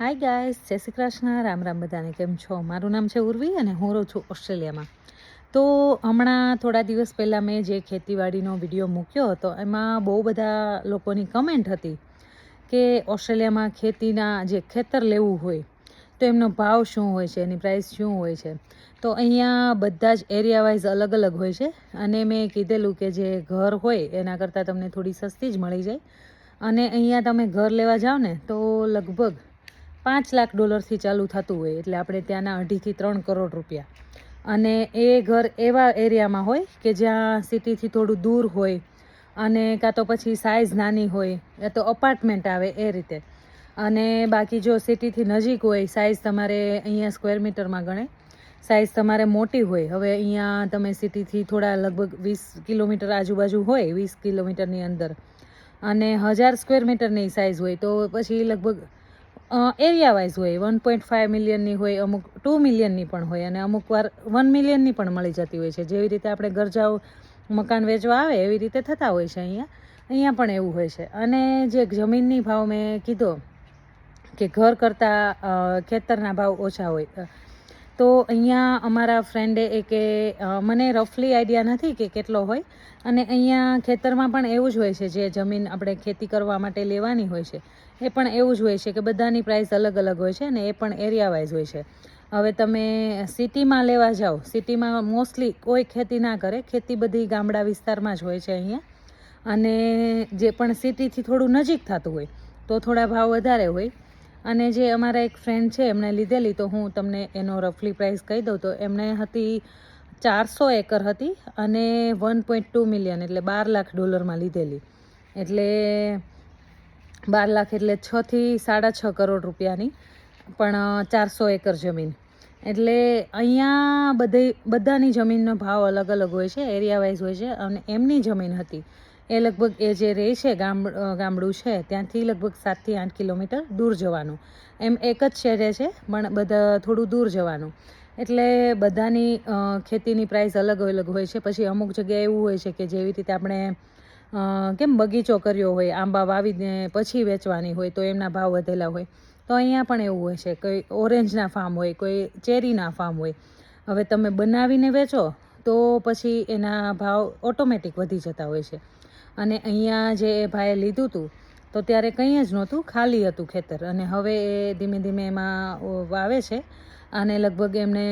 Hi guys જય શ્રી કૃષ્ણ. રામ રામ બધાને કેમ છો? મારું નામ છે ઉર્વી અને હું રહું છું ઓસ્ટ્રેલિયામાં. તો હમણાં થોડા દિવસ પહેલાં મેં જે ખેતીવાડીનો વીડિયો મૂક્યો હતો, એમાં બહુ બધા લોકોની કમેન્ટ હતી કે ઓસ્ટ્રેલિયામાં ખેતીના જે ખેતર લેવું હોય, તો એમનો ભાવ શું હોય છે, એની પ્રાઇસ શું હોય છે? તો અહીંયા બધા જ એરિયા વાઇઝ અલગ અલગ હોય છે અને મેં કીધેલું કે જે ઘર હોય, એના કરતાં તમને થોડી સસ્તી જ મળી જાય. અને અહીંયા તમે ઘર લેવા જાઓ ને તો લગભગ પાંચ લાખ ડોલરથી ચાલુ થતું હોય એટલે આપણે ત્યાંના અઢીથી ત્રણ કરોડ રૂપિયા. અને એ ઘર એવા એરિયામાં હોય કે જ્યાં સિટીથી થોડું દૂર હોય અને કાં તો પછી સાઇઝ નાની હોય, યા તો અપાર્ટમેન્ટ આવે એ રીતે. અને બાકી જો સિટીથી નજીક હોય સાઇઝ તમારે અહીંયા સ્ક્વેર મીટરમાં ગણે. સાઇઝ તમારે મોટી હોય. હવે અહીંયા તમે સિટીથી થોડા લગભગ વીસ કિલોમીટર આજુબાજુ હોય, વીસ કિલોમીટરની અંદર. અને હજાર સ્ક્વેર મીટરની સાઇઝ હોય, તો પછી લગભગ એરિયા વાઇઝ હોય વન પોઈન્ટ ફાઇવ મિલિયનની હોય, અમુક ટુ મિલિયનની પણ હોય અને અમુક વાર વન મિલિયનની પણ મળી જતી હોય છે. જેવી રીતે આપણે ગરજાઓ મકાન વેચવા આવે, એવી રીતે થતા હોય છે અહીંયા. અહીંયા પણ એવું હોય છે. અને જે જમીનની ભાવ મેં કીધો કે ઘર કરતાં ખેતરના ભાવ ઓછા હોય તો અહીંયા અમારા ફ્રેન્ડે અ, મને રફલી આઈડિયા નથી કે કેટલો હોય. અને અહીંયા ખેતરમાં પણ એવું જ હોય છે જે જમીન આપણે ખેતી કરવા માટે લેવાની હોય છે એ પણ એવું જ હોય છે કે બધાની પ્રાઇસ અલગ અલગ હોય છે અને એ પણ એરિયા વાઇઝ હોય છે. હવે તમે સિટીમાં લેવા જાઓ સિટીમાં મોસ્ટલી કોઈ ખેતી ના કરે ખેતી બધી ગામડા વિસ્તારમાં જ હોય છે અહીંયા. અને જે પણ સિટીથી થોડું નજીક થતું હોય તો થોડા ભાવ વધારે હોય. અને જે અમારા એક ફ્રેન્ડ છે, એમણે લીધેલી, તો હું તમને એનો રફલી પ્રાઇસ કહી દઉં. તો એમણે હતી ચારસો એકર હતી અને વન પોઈન્ટ ટુ મિલિયન એટલે બાર લાખ ડોલરમાં લીધેલી. એટલે બાર લાખ એટલે છથી સાડા છ કરોડ રૂપિયાની, પણ ચારસો એકર જમીન. એટલે અહીંયા બધે, બધાની જમીનનો ભાવ અલગ અલગ હોય છે એરિયા વાઇઝ હોય છે, અને એમની જમીન હતી. એ લગભગ એ જે રહે છે, ગામ ગામડું છે, ત્યાંથી લગભગ સાતથી આઠ કિલોમીટર દૂર જવાનું. એમ એક જ શહેરે છે, પણ બધા થોડું દૂર જવાનું. એટલે બધાની ખેતીની પ્રાઇસ અલગ અલગ હોય છે. પછી અમુક જગ્યાએ એવું હોય છે કે જેવી રીતે આપણે કેમ બગીચો કર્યો હોય, આંબા વાવીને પછી વેચવાની હોય, તો એમના ભાવ વધેલા હોય. તો અહીંયા પણ એવું હોય છે, કોઈ ઓરેન્જના ફાર્મ હોય, કોઈ ચેરીના ફાર્મ હોય. હવે તમે બનાવીને વેચો, તો પછી એના ભાવ ઓટોમેટિક વધી જતા હોય છે. અને અહીંયા જે એ ભાઈએ લીધું હતું તો ત્યારે કંઈ જ નહોતું, ખાલી હતું ખેતર. અને હવે એ ધીમે ધીમે એમાં વાવે છે. અને લગભગ એમણે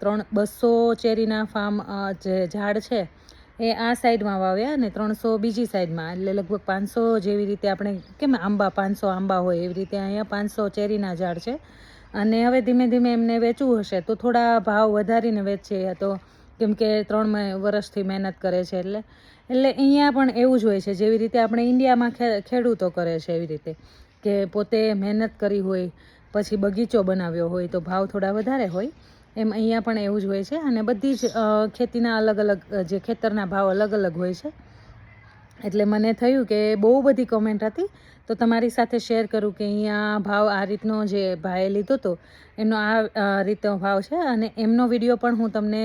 ત્રણ, બસો ચેરીના ફાર્મ જે ઝાડ છે, એ આ સાઈડમાં વાવ્યા અને ત્રણસો બીજી સાઈડમાં. એટલે લગભગ પાંચસો જેવી રીતે આપણે કેમ આંબા, પાંચસો આંબા હોય એવી રીતે અહીંયા પાંચસો ચેરીના ઝાડ છે. અને હવે ધીમે ધીમે એમને વેચવું હશે, તો થોડા ભાવ વધારીને વેચશે તો કેમ કે ત્રણ વર્ષથી મહેનત કરે છે એટલે. એટલે અહીંયા પણ એવું જ હોય છે, જેવી રીતે આપણે ઇન્ડિયામાં ખેડૂતો કરે છે એવી રીતે, કે પોતે મહેનત કરી હોય, પછી બગીચો બનાવ્યો હોય તો ભાવ થોડા વધારે હોય, એમ અહીંયા પણ એવું જ હોય છે. અને બધી જ ખેતીના અલગ અલગ, જે ખેતરના ભાવ અલગ અલગ હોય છે. એટલે મને થયું કે બહુ બધી કોમેન્ટ હતી, તો તમારી સાથે શેર કરું કે અહીંયા ભાવ આ રીતનો જે ભાઈએ લીધો હતો એનો આ રીતનો ભાવ છે. અને એમનો વીડિયો પણ હું તમને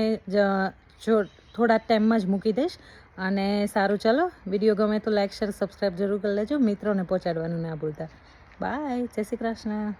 થોડા ટાઈમમાં જ મૂકી દઈશ. અને સારું ચાલો, વીડિયો ગમે તો લાઇક શેર સબસ્ક્રાઈબ જરૂર કરી લેજો. મિત્રોને પહોંચાડવાનું ના ભૂલતા. બાય જય શ્રી કૃષ્ણ.